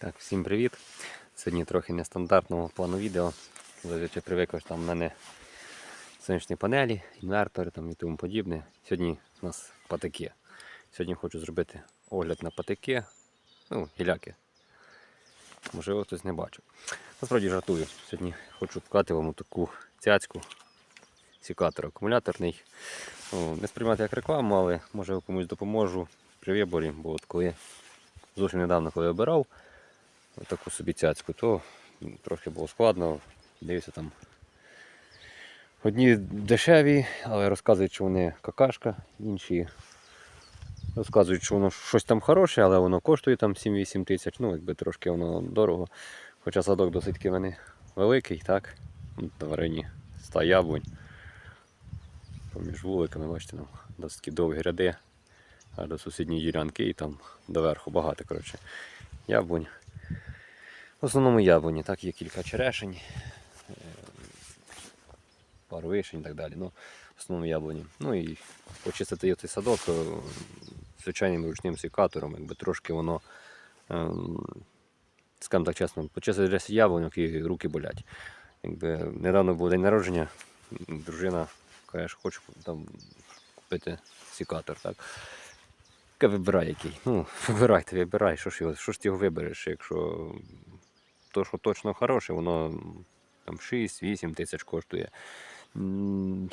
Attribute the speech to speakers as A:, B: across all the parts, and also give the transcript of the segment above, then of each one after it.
A: Так, всім привіт. Сьогодні трохи нестандартного плану відео. Зазвичай привикли, що там в мене сонячні панелі, інвертори там і тому подібне. Сьогодні у нас патики. Сьогодні хочу зробити огляд на патики, ну, гіляки. Можливо, хтось не бачив. Насправді жартую. Сьогодні хочу вкати вам таку цяцьку, сікатор акумуляторний. Ну, не сприймати як рекламу, але може я комусь допоможу при виборі, бо от коли зовсім недавно, коли обирав таку собі цяцьку, то трохи було складно. Дивився там. Одні дешеві, але розказують, що вони какашка, інші розказують, що воно щось там хороше, але воно коштує там 7-8 тисяч, ну якби трошки воно дорого. Хоча садок досить таки великий, так? На варині ста яблунь. Поміж вуликами, бачите, там досить довгі ряди. А до сусідньої ділянки і там доверху багато, коротше, яблунь. В основному яблуні, так, є кілька черешень, е, пару вишень і так далі. Ну, в основному яблуні. Ну і почистити цей садок е, звичайним ручним секатором, якби трошки воно, ем, скажімо так чесно, почистити 10 яблуньок і руки болять. Якби недавно був день народження, дружина каже, що хочу там купити секатор. Так? Вибирай який. Ну, вибирай, ти вибирай, що ж його, що ж ти його вибереш, якщо то, що точно хороше, воно там 6-8 тисяч коштує.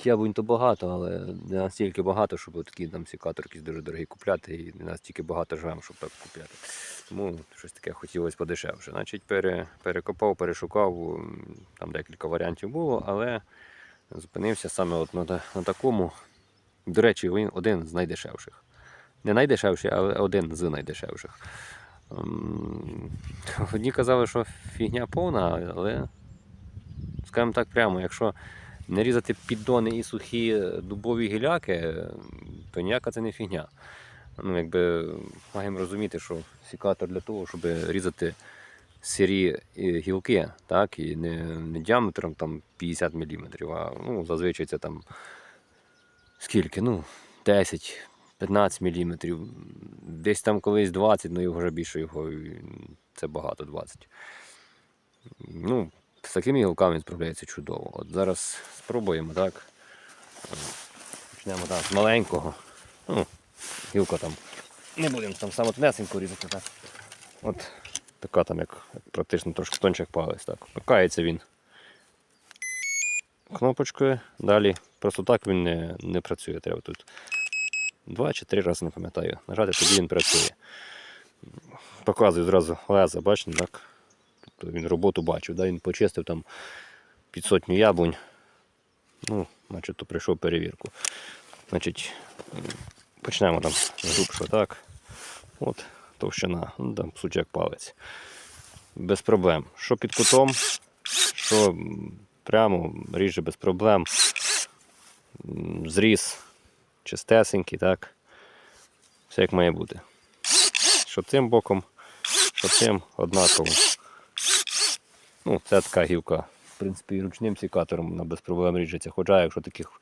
A: Яблунь то багато, але не настільки багато, щоб такі там секатор якісь дуже дорогі купляти, і не настільки багато живемо, щоб так купляти. Тому щось таке хотілося подешевше. Значить, пере, перекопав, перешукав, там декілька варіантів було, але зупинився саме от на, на такому. До речі, він один з найдешевших. Не найдешевший, але один з найдешевших. Ем, Одні казали, що фігня повна, але скажімо так прямо, якщо не різати піддони і сухі дубові гіляки, то ніяка це не фігня. Ну, якби маємо розуміти, що сікатор для того, щоб різати сирі е, гілки, так, і не, не діаметром там 50 мм, а ну, зазвичай це там скільки? Ну, 10 15 мм. Десь там колись 20, ну його вже більше його. Це багато 20. Ну, з такими гілками справляється чудово. От зараз спробуємо, так. Почнемо так, з маленького. Ну, гілка там. Не будемо там самотнесенько різати, так. От така там, як, практично трошки тонче палець. Так. Вмикається він кнопочкою. Далі просто так він не, не працює. Треба тут два чи три рази не пам'ятаю. Нажати, тоді він працює. Показую зразу леза, бачите, так? Тобто він роботу бачив, да? він почистив там під сотню яблунь. Ну, значить, то прийшов перевірку. Значить, почнемо там з грубшого, так. От, товщина, ну, там, по палець. Без проблем. Що під кутом, що прямо ріже без проблем. Зріз чистесенький, так. Все як має бути. Що цим боком, що цим однаково. Ну, це така гілка. В принципі, і ручним сікатором вона без проблем ріжеться. Хоча, якщо таких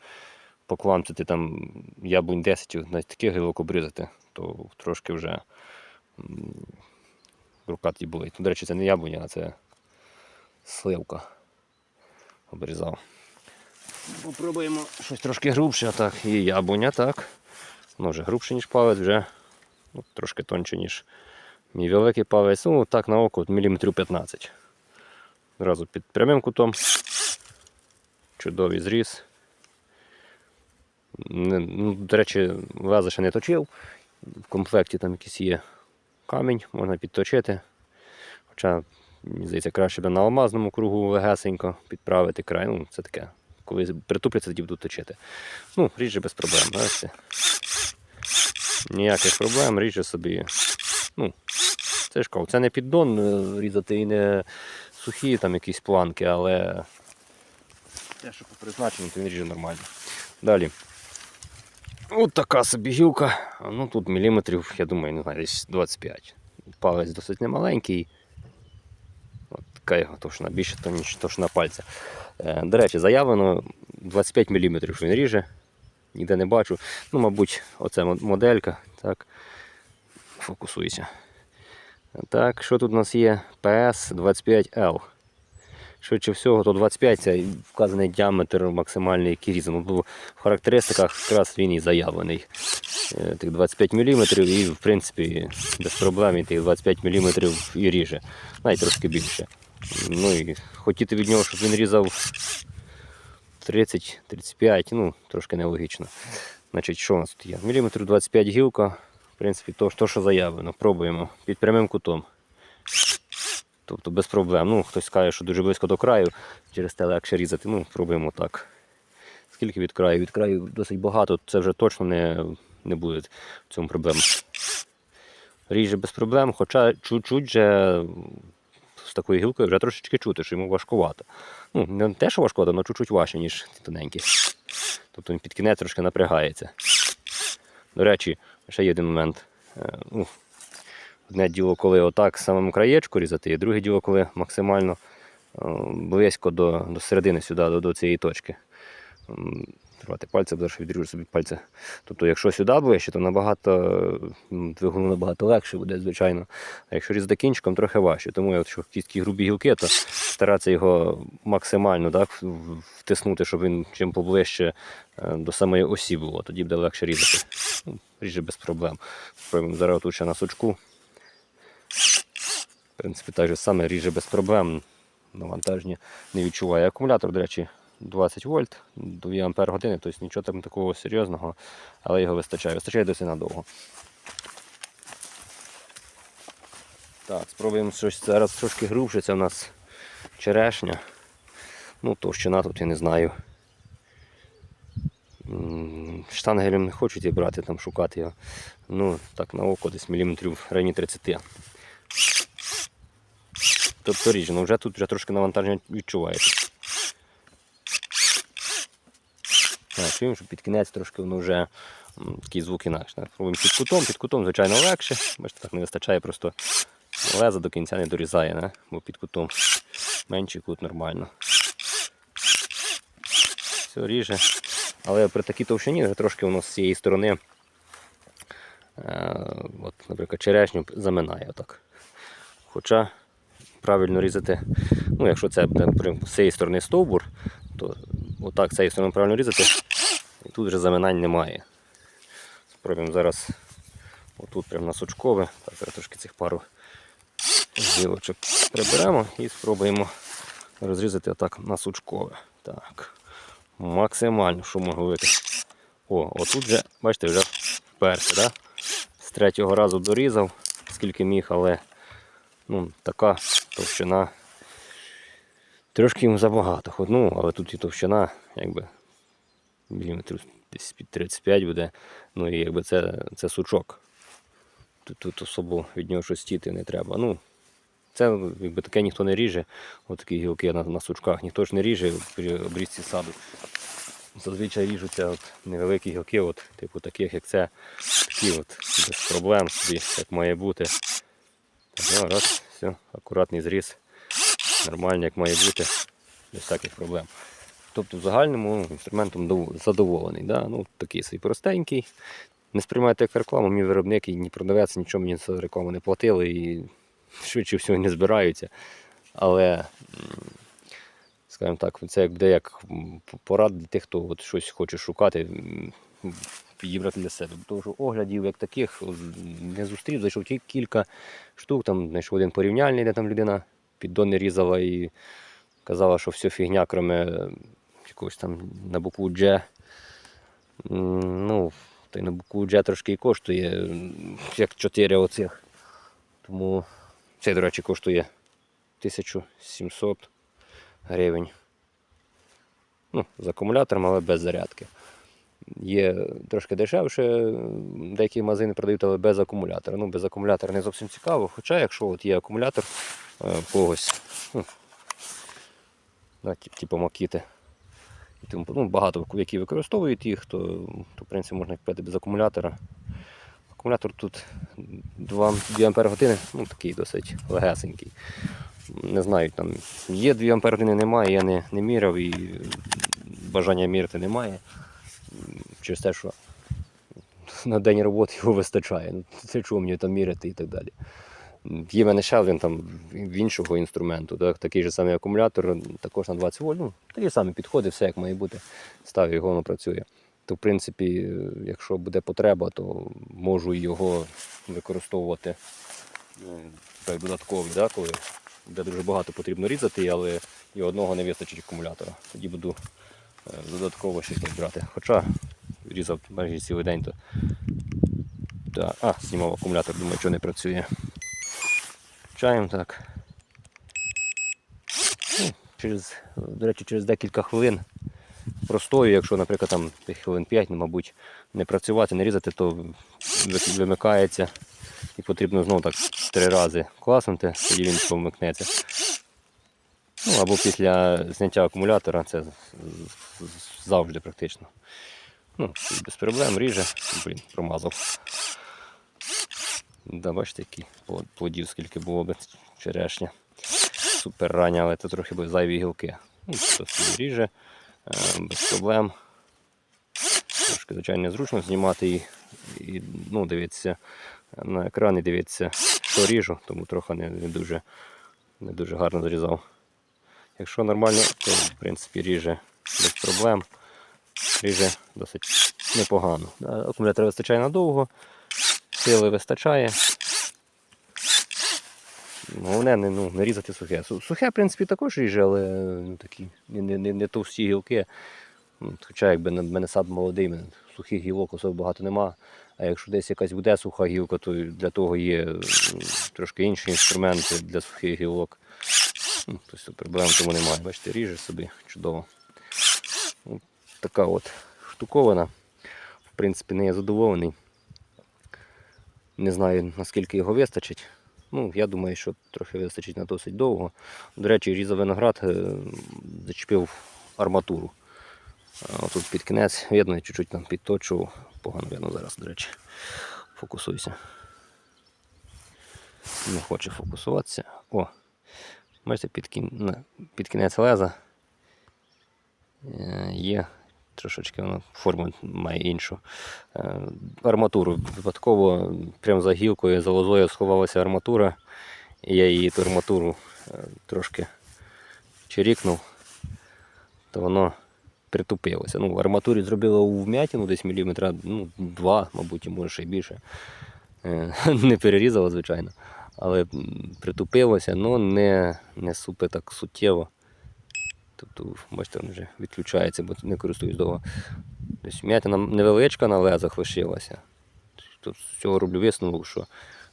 A: покламцяти там яблунь 10, навіть таких гілок обрізати, то трошки вже рука тоді болить. До речі, це не яблуня, а це сливка. Обрізав. Попробуємо щось трошки грубше, так. І яблуня, так. Ну, вже грубше, ніж палець, вже ну, трошки тонше, ніж мій великий палець. Ну, так на око міліметрів 15. Зразу під прямим кутом. Чудовий зріз. Не, ну, до речі, леза ще не точив. В комплекті там якийсь є камінь, можна підточити. Хоча, мені здається, краще б на алмазному кругу легесенько підправити край. Ну, це таке. Коли притупляться, тоді буду точити. Ну, ріже без проблем. Бачите? Ніяких проблем, ріже собі. Ну, це ж кажу, це не піддон е, різати і не сухі там якісь планки, але те, що по призначенню, то він ріже нормально. Далі. От така собі гілка. Ну тут міліметрів, я думаю, не знаю, десь 25. Палець досить немаленький. От така його товщина, більше то, ніж товщина пальця. Е, До речі, заявлено 25 мм, що він ріже. Ніде не бачу. Ну, мабуть, оце моделька. Так. Фокусується. Так, що тут у нас є? PS25L. Швидше всього, то 25 це вказаний діаметр максимальний, який різано. Бо в характеристиках якраз він і заявлений. Е, Тих 25 мм і в принципі без проблем він тих 25 мм і ріже. Навіть трошки більше. Ну і хотіти від нього, щоб він різав 30-35, ну, трошки нелогічно. Значить, що у нас тут є? Міліметр 25 гілка. В принципі, то, то, що заявлено. Пробуємо під прямим кутом. Тобто без проблем. Ну, хтось каже, що дуже близько до краю, через те легше різати. Ну, пробуємо так. Скільки від краю? Від краю досить багато, це вже точно не, не буде в цьому проблем. Ріже без проблем, хоча чуть-чуть вже з такою гілкою вже трошечки чути, що йому важкувато. Ну, не те, що важкувато, але чуть-чуть важче, ніж ті тоненькі. Тобто він під кінець трошки напрягається. До речі, ще є один момент. Е, Ну, одне діло, коли отак самому краєчку різати, і друге діло, коли максимально е, близько до, до середини сюди, до, до цієї точки. М, Тривати пальцем, зараз відріжу собі пальця. Тобто, якщо сюди ближче, то набагато двигуну набагато легше буде, звичайно. А якщо різати кінчиком, трохи важче. Тому якщо такі грубі гілки, то старатися його максимально так, втиснути, щоб він чим поближче е, до самої осі було. Тоді буде легше різати. Ну, Ріже без проблем. Спробуємо зараз тут ще на сучку. В принципі, так же саме ріже без проблем. Навантаження не відчуває. Акумулятор, до речі, 20 вольт, 2 ампер години, тобто нічого там такого серйозного, але його вистачає. Вистачає досить надовго. Так, спробуємо щось зараз трошки грубше. Це у нас черешня. Ну, товщина тут я не знаю. Штангелем не хочуть її брати, там шукати його. Ну, так, на око десь міліметрів в районі 30. Тобто ріжено, вже тут вже трошки навантаження відчувається. Так, чуємо, що під кінець трошки воно вже такий звук інакше. Пробуємо під кутом, під кутом, звичайно, легше. Бачите, так не вистачає, просто леза до кінця не дорізає, не? бо під кутом менший кут нормально. Все ріже. Але при такій товщині вже трошки воно з цієї сторони, е, от, наприклад, черешню заминає отак. Хоча правильно різати, ну якщо це буде з цієї сторони стовбур, то отак цієї сторони правильно різати, і тут вже заминань немає. Спробуємо зараз отут прямо на сучкове. Так, зараз трошки цих пару гілочок приберемо і спробуємо розрізати отак на сучкове. Так. Максимально, що можу вийти. О, отут вже, бачите, вже вперше, да? З третього разу дорізав, скільки міг, але ну, така товщина. Трошки йому забагато. Хоч, Ну, але тут і товщина, якби міліметрів під 35 буде. Ну і якби це, це сучок. Тут, тут особо від нього щось тіти не треба. Ну, це якби таке ніхто не ріже. Отакі гілки на, на сучках. Ніхто ж не ріже при обрізці саду. Зазвичай ріжуться от невеликі гілки, от, типу таких, як це, такі от, без проблем собі, як має бути. Так, ну, раз, все, акуратний зріз. Нормально, як має бути, без всяких проблем. Тобто в загальному інструментом задоволений. Да? Ну, такий свій простенький. Не сприймайте як рекламу, мій виробник і ні продавець нічого мені за рекламу не платили і швидше всього не збираються. Але, скажімо так, це як буде як м, порада для тих, хто от щось хоче шукати, підібрати для себе. Тому що оглядів як таких не зустрів, зайшов тільки кілька штук, там знайшов один порівняльний, де там людина піддони різала і казала, що все фігня, кроме якогось там на букву Дж. М, Ну, та й на букву Дж трошки і коштує, як 4 оцих. Тому цей, до речі, коштує 1700 гривень. Ну, з акумулятором, але без зарядки. Є трошки дешевше, деякі магазини продають, але без акумулятора. Ну, без акумулятора не зовсім цікаво. Хоча, якщо от є акумулятор когось, ну, типу Макіти, ну, багато які використовують їх, то, то в принципі можна купити без акумулятора. Акумулятор тут 2, 2 Ампер години, ну такий досить легесенький. Не знаю, там є 2 Ампер години, немає, я не, не міряв і бажання міряти немає. Через те, що на день роботи його вистачає. Ну, це чого мені там міряти і так далі. Є в мене ще один там в іншого інструменту, так, такий же самий акумулятор, також на 20 вольт. Ну, такий самий підходить, все як має бути. Ставлю його, воно працює. То, в принципі, якщо буде потреба, то можу його використовувати ну, як додатковий, да, коли де дуже багато потрібно різати, але і одного не вистачить акумулятора. Тоді буду е, додатково щось брати. Хоча різав майже цілий день, то. Так, а, знімав акумулятор, думаю, що не працює. Чаєм так. Ну, Через, до речі, через декілька хвилин простою, якщо, наприклад, там хвилин 5, ну, мабуть, не працювати, не різати, то вимикається і потрібно знову так три рази класнути, тоді він повмикнеться. Ну, або після зняття акумулятора це завжди практично. Ну, без проблем ріже, блін, промазав. Да, бачите, які плодів скільки було би черешня. Супер рання, але це трохи би зайві гілки. Ну, собі ріже, е, без проблем. Трошки, звичайно, незручно знімати і, і ну, дивитися на екран і дивитися, що ріжу, тому трохи не, не, дуже, не дуже гарно зрізав. Якщо нормально, то в принципі ріже без проблем. Ріже досить непогано. Акумулятора вистачає надовго, сили вистачає. Головне не, ну, не різати сухе. Сухе, в принципі, також ріже, але ну, такі не, не, не, товсті гілки. Хоча якби на мене сад молодий, сухих гілок особо багато нема. А якщо десь якась буде суха гілка, то для того є трошки інші інструменти для сухих гілок. Тобто проблем тому немає. Бачите, ріже собі чудово. Ну, така от штуковина. В принципі, не є задоволений. Не знаю, наскільки його вистачить. Ну, я думаю, що трохи вистачить на досить довго. До речі, різав виноград, е, зачепив арматуру. А Тут під кінець видно, чуть-чуть там підточував. Погано видно зараз, до речі. Фокусуйся. Не хоче фокусуватися. О, бачите, під кінець леза е, є трошечки воно форму має іншу. Е, Арматуру. Випадково прямо за гілкою, за лозою сховалася арматура. І я її ту арматуру е, трошки чирікнув, то воно притупилося. Ну, в арматурі зробило вмятину десь міліметра ну, два, мабуть, може ще й більше. Е, Не перерізало, звичайно. Але притупилося, але не, не супер так суттєво. Тобто, бачите, він вже відключається, бо не користуюсь довго. Тобто м'ятина невеличка на лезах лишилася. Тут з цього роблю висновок, що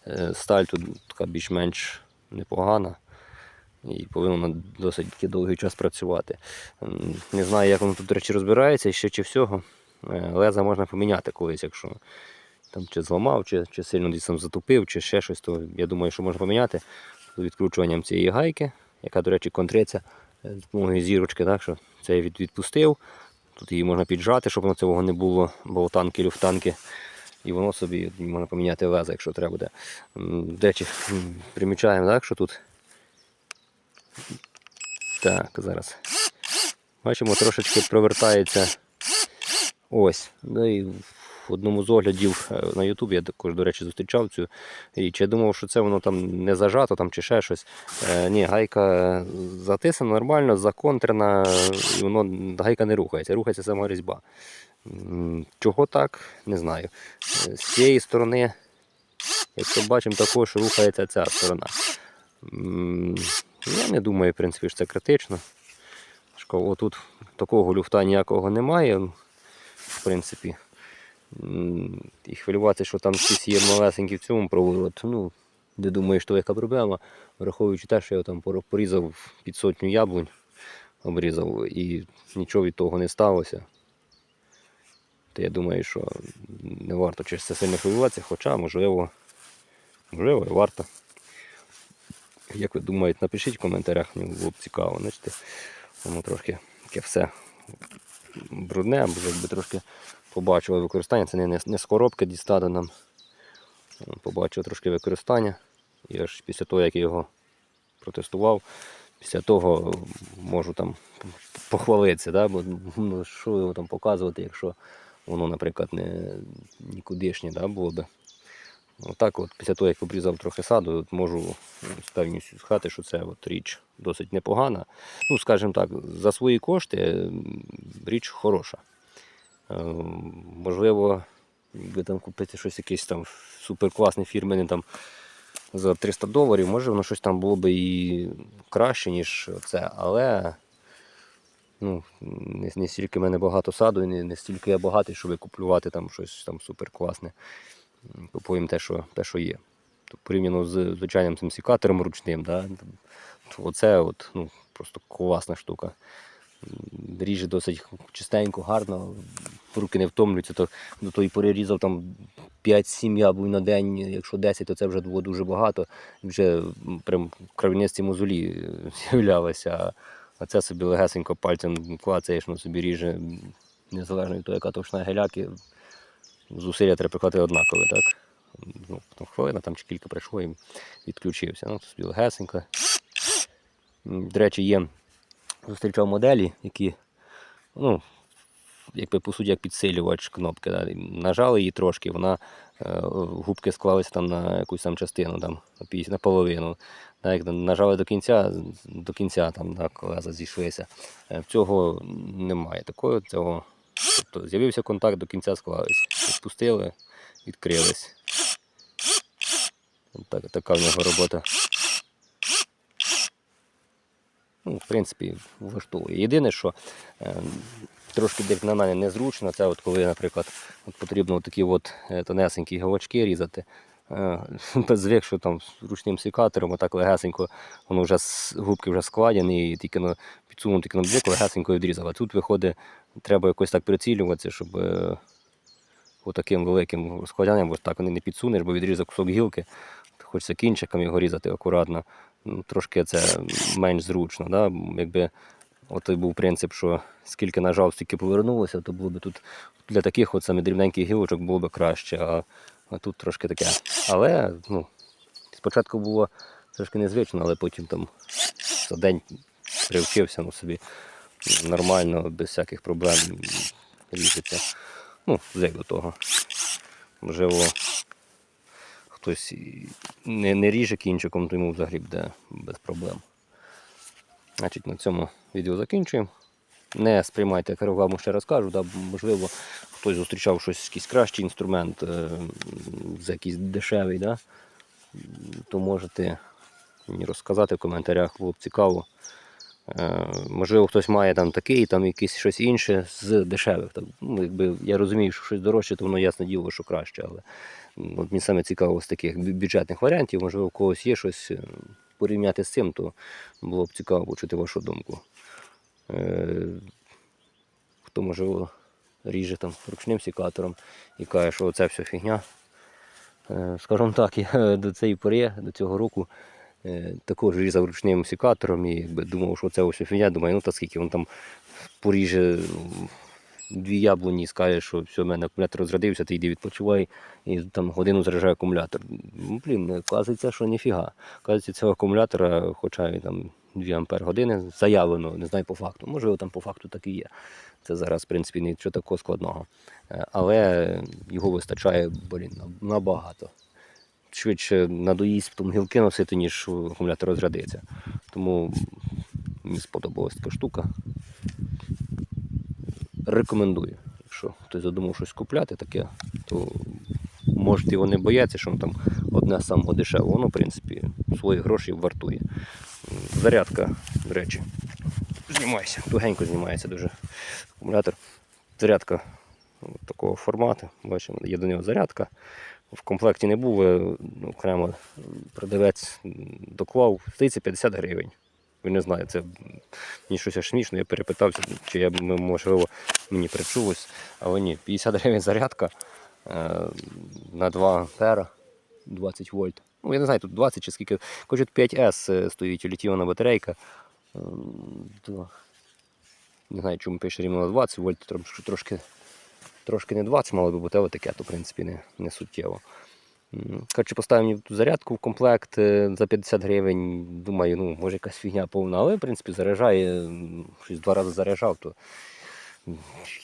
A: е, сталь тут така більш-менш непогана і повинна на досить довгий час працювати. Не знаю, як воно тут, до речі, розбирається, і ще чи всього. е, Леза можна поміняти колись, якщо там чи зламав, чи, чи сильно десь там затупив, чи ще щось, то я думаю, що можна поміняти з відкручуванням цієї гайки, яка, до речі, контриться допомогою зірочки, так що це я відпустив. Тут її можна піджати, щоб воно цього не було, болтанки, люфтанки. І воно собі можна поміняти леза, якщо треба буде. М, примічаємо, так, що тут. Так, зараз. Бачимо, трошечки провертається ось. Ну і в одному з оглядів е, на Ютубі я також, до речі, зустрічав цю. І чи я думав, що це воно там не зажато там, чи ще щось. Е, ні, гайка затисана нормально, законтрена, і воно гайка не рухається, рухається сама різьба. Чого так, не знаю. Е, З цієї сторони, якщо бачимо, також рухається ця сторона. Я не думаю, в принципі, що це критично. Отут такого люфта ніякого немає. В принципі. І хвилюватися, що там щось є малесенькі в цьому провод. Ну, не думаю, що яка проблема. Враховуючи те, що я там порізав під сотню яблунь, обрізав, і нічого від того не сталося. То я думаю, що не варто через це сильно хвилюватися, хоча, можливо, можливо, і варто. Як ви думаєте, напишіть в коментарях, мені було б цікаво. Бачите, воно трошки таке все брудне, або якби трошки побачили використання. Це не, не, з коробки дістати нам. Побачив трошки використання. І аж після того, як я його протестував, після того можу там похвалитися. Да? Бо ну, що його там показувати, якщо воно, наприклад, не нікудишнє да, було би. Отак, от, після того, як обрізав трохи саду, от можу з певністю сказати, що це от річ досить непогана. Ну, скажімо так, за свої кошти річ хороша. Е, Можливо, якби там купити щось якесь там суперкласне фірменне там за 300 доларів, може воно щось там було б і краще, ніж це, але ну, не, не стільки в мене багато саду, і не, не стільки я багатий, щоб куплювати там щось там суперкласне. Купуємо те, що, те, що є. То порівняно з звичайним цим сікатором ручним, да, то оце от, ну, просто класна штука. Ріже досить чистенько, гарно, руки не втомлюються, то до тої пори різав там 5-7 яблунь на день, якщо 10, то це вже було дуже багато. Вже прям кров'янисті мозолі е, з'являлися. А це собі легесенько пальцем клацаєш, ну собі ріже, незалежно від того, яка товщина геляки, зусилля треба прикладати однакове, так? Ну, потім хвилина там чи кілька пройшло і відключився. Ну, собі легесенько. До речі, є, зустрічав моделі, які, ну, якби по суті як підсилювач кнопки. Да. Нажали її трошки, вона е, губки склалися там на якусь там частину, там, на половину. Да, як нажали до кінця, до кінця там, да, колеса зійшлися. Е, цього немає такого. Цього. Тобто з'явився контакт, до кінця склались. Відпустили, відкрились. Так, така в нього робота. Ну, в принципі, влаштовує. Єдине, що е, трошки як на мене незручно, це от коли, наприклад, от потрібно такі от е, тонесенькі гілочки різати. Е, звик, що там ручним секатором, отак легесенько, воно вже губки вже складені, і тільки на підсунув тільки на бджик, легесенько відрізав. А тут виходить, треба якось так прицілюватися, щоб е, отаким великим складанням, бо так вони не підсунеш, бо відрізав кусок гілки, хочеться кінчиком його різати акуратно. Ну, Трошки це менш зручно. Да? Якби от був принцип, що скільки нажав, стільки повернулося, то було б тут для таких от саме дрібненьких гілочок було б краще. А, а тут трошки таке. Але ну, спочатку було трошки незвично, але потім там за день привчився ну, собі нормально, без всяких проблем різати. Ну, звик того. Можливо, хтось не, не ріже кінчиком, то йому взагалі буде без проблем. Значить, на цьому відео закінчуємо. Не сприймайте як рекламу, ще раз кажу, да, можливо, хтось зустрічав щось, якийсь кращий інструмент, е, за якийсь дешевий, да, то можете мені розказати в коментарях, було б цікаво. Е, можливо, хтось має там такий, там якесь щось інше з дешевих. Так, ну, якби, я розумію, що щось дорожче, то воно ясне діло, що краще, але от мені саме цікаво з таких бюджетних варіантів, можливо, у когось є щось е, порівняти з цим, то було б цікаво почути вашу думку. Е, хто можливо ріже там ручним секатором і каже, що це все фігня. Е, Скажімо так, я до цієї пори, до цього року також різав ручним секатором і якби думав, що це ось фігня. Думаю, ну та скільки він там поріже дві яблуні і скаже, що все, в мене акумулятор розрядився, ти йди відпочивай і там годину заряджає акумулятор. Ну, Блін, оказується, що ніфіга. Оказується, цього акумулятора, хоча і там 2 ампер години заявлено, не знаю по факту. Можливо, там по факту так і є. Це зараз, в принципі, нічого такого складного. Е, Але його вистачає блін, набагато. Швидше надоїсть потім гілки носити, ніж акумулятор розрядиться. Тому мені сподобалась така штука. Рекомендую. Якщо хтось задумав щось купляти таке, то можете його не боятися, що там одне з самого дешевого. Воно, в принципі, свої гроші вартує. Зарядка, до речі, знімається, тугенько знімається дуже акумулятор. Зарядка такого формату. Бачимо, є до нього зарядка. В комплекті не був, е, окремо продавець доклав, здається, 50 гривень. Ви не знаю, це мені щось аж смішно, я перепитався, чи я, можливо, мені причулось. Але ні, 50 гривень зарядка е, на 2 ампера, 20 вольт. Ну, я не знаю, тут 20 чи скільки. Кажуть, 5С е, стоїть літіонна батарейка. То Не знаю, чому пише рівно на 20 вольт, трошки, трошки не 20 мало би бути, але таке, то в принципі не, не суттєво. Коротше, поставив мені ту зарядку в комплект е, за 50 гривень. Думаю, ну, може якась фігня повна, але в принципі заряджає, щось два рази заряджав, то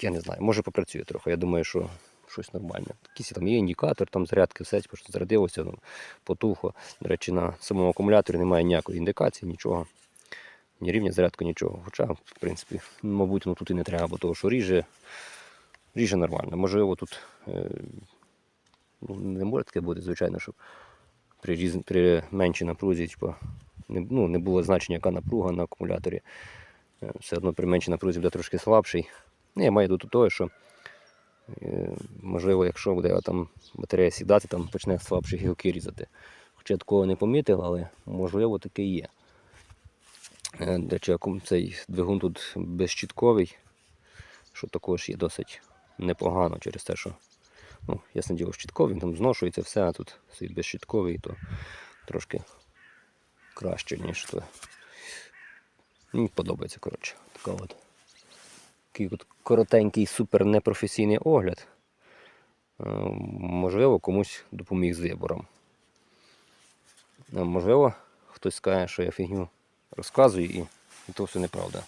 A: я не знаю, може попрацює трохи. Я думаю, що, щось нормальне. Якийсь там є індикатор, там зарядки, все, що зарядилося, ну, потухло. До речі, на самому акумуляторі немає ніякої індикації, нічого. Ні рівня зарядку, нічого. Хоча, в принципі, мабуть, ну тут і не треба, бо того, що ріже, ріже нормально. Можливо, тут е, ну, не може таке бути, звичайно, щоб при, різ... при меншій напрузі, типу, не, ну, не було значення, яка напруга на акумуляторі. Е, Все одно при меншій напрузі буде трошки слабший. Ну, я маю до того, що е, можливо, якщо буде там батарея сідати, там почне слабші гілки різати. Хоча такого не помітив, але можливо таке є. Е, До цей двигун тут безщітковий, що також є досить непогано через те, що ну, ясне діло, щітковий, він там зношується все, а тут стоїть безщітковий, то трошки краще, ніж то. Мені подобається, коротше. Така от. Такий от коротенький, супер непрофесійний огляд. Е, Можливо, комусь допоміг з вибором. Е, Можливо, хтось скаже, що я фігню розказую, і то все неправда.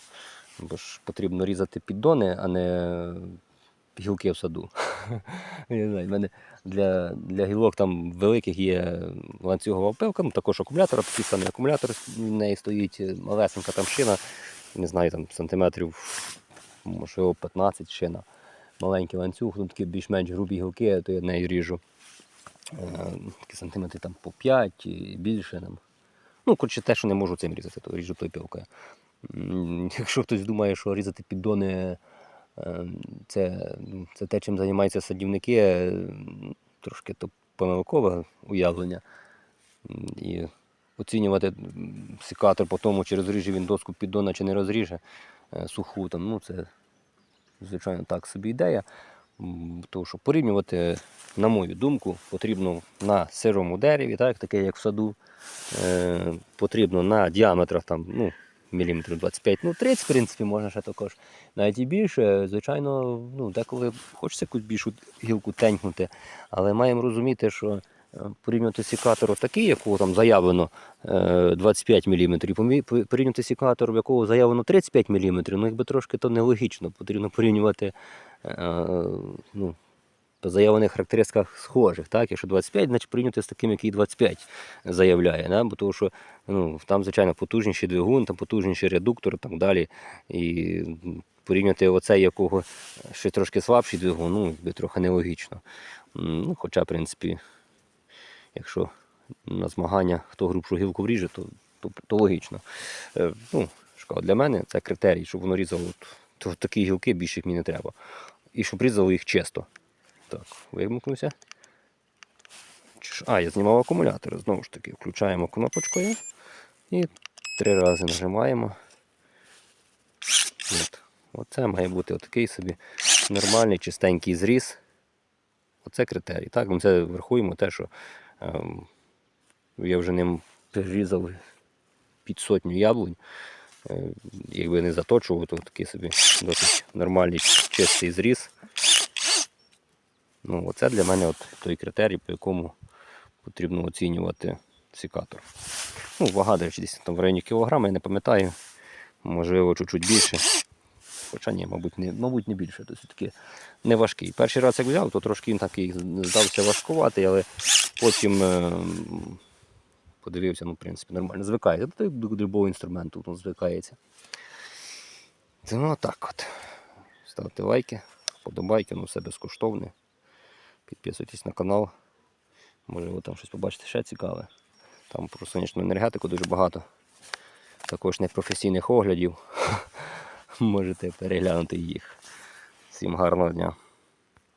A: Бо ж потрібно різати піддони, а не гілки в саду. Не знаю, в мене для, для гілок там великих є ланцюгова пилка, ну також акумулятор, такий самий акумулятор, в неї стоїть е, малесенька там шина, не знаю, там сантиметрів, можливо, 15 шина. Маленький ланцюг, ну такі більш-менш грубі гілки, то я нею ріжу. Е, Такі сантиметри там по 5 і більше. Там. Ну, коротше, те, що не можу цим різати, то ріжу той пилкою. М, Якщо хтось думає, що різати піддони це, ну, це те, чим займаються садівники, е, трошки то помилкове уявлення. І оцінювати секатор по тому, чи розріже він доску піддона, чи не розріже е, суху, там, ну, це звичайно так собі ідея. Тому що порівнювати, на мою думку, потрібно на сирому дереві, так, таке як в саду. Е, потрібно на діаметрах там, ну, міліметрів 25, ну 30, в принципі, можна ще також. Навіть і більше. Звичайно, ну, деколи хочеться якусь більшу гілку тенькнути, але маємо розуміти, що е, порівнювати секатор такий, якого там заявлено е, 25 мм, порівнювати секатор, в якого заявлено 35 мм, ну якби трошки то нелогічно. Потрібно порівнювати е, ну, по заявлених характеристиках схожих. Так? Якщо 25, значить порівнювати з таким, який 25 заявляє. Да? Бо тому що ну, там, звичайно, потужніший двигун, там потужніший редуктор і так далі. І порівняти оцей, якого ще трошки слабший двигун, ну, трохи нелогічно. Ну, хоча, в принципі, якщо на змагання хто грубшу гілку вріже, то, то, то логічно. Е, ну, для мене це критерій, щоб воно різало от, то, такі гілки, більше їх мені не треба. І щоб різало їх чисто. Так, вимкнувся. А, я знімав акумулятор. Знову ж таки, включаємо кнопочкою і три рази нажимаємо. От. Оце має бути отакий собі нормальний, чистенький зріз. Оце критерій. Так, ми це врахуємо те, що ем, я вже ним перерізав під сотню яблунь. Е, якби не заточував, то такий собі досить нормальний чистий зріз. Ну, оце для мене от той критерій, по якому потрібно оцінювати секатор. Ну, вага, десь там в районі кілограма, я не пам'ятаю. Можливо, чуть-чуть більше. Хоча ні, мабуть, не, мабуть, не більше. Тобто таки не важкий. Перший раз як взяв, то трошки він такий здався важкуватий, але потім е, подивився, ну, в принципі, нормально. Звикається. До любого інструменту ну, звикається. Ну так от. Ставте лайки, подобайки, ну все безкоштовне. Підписуйтесь на канал. Може ви там щось побачите ще цікаве. Там про сонячну енергетику дуже багато. Також непрофесійних оглядів. Можете переглянути їх. Всім гарного дня.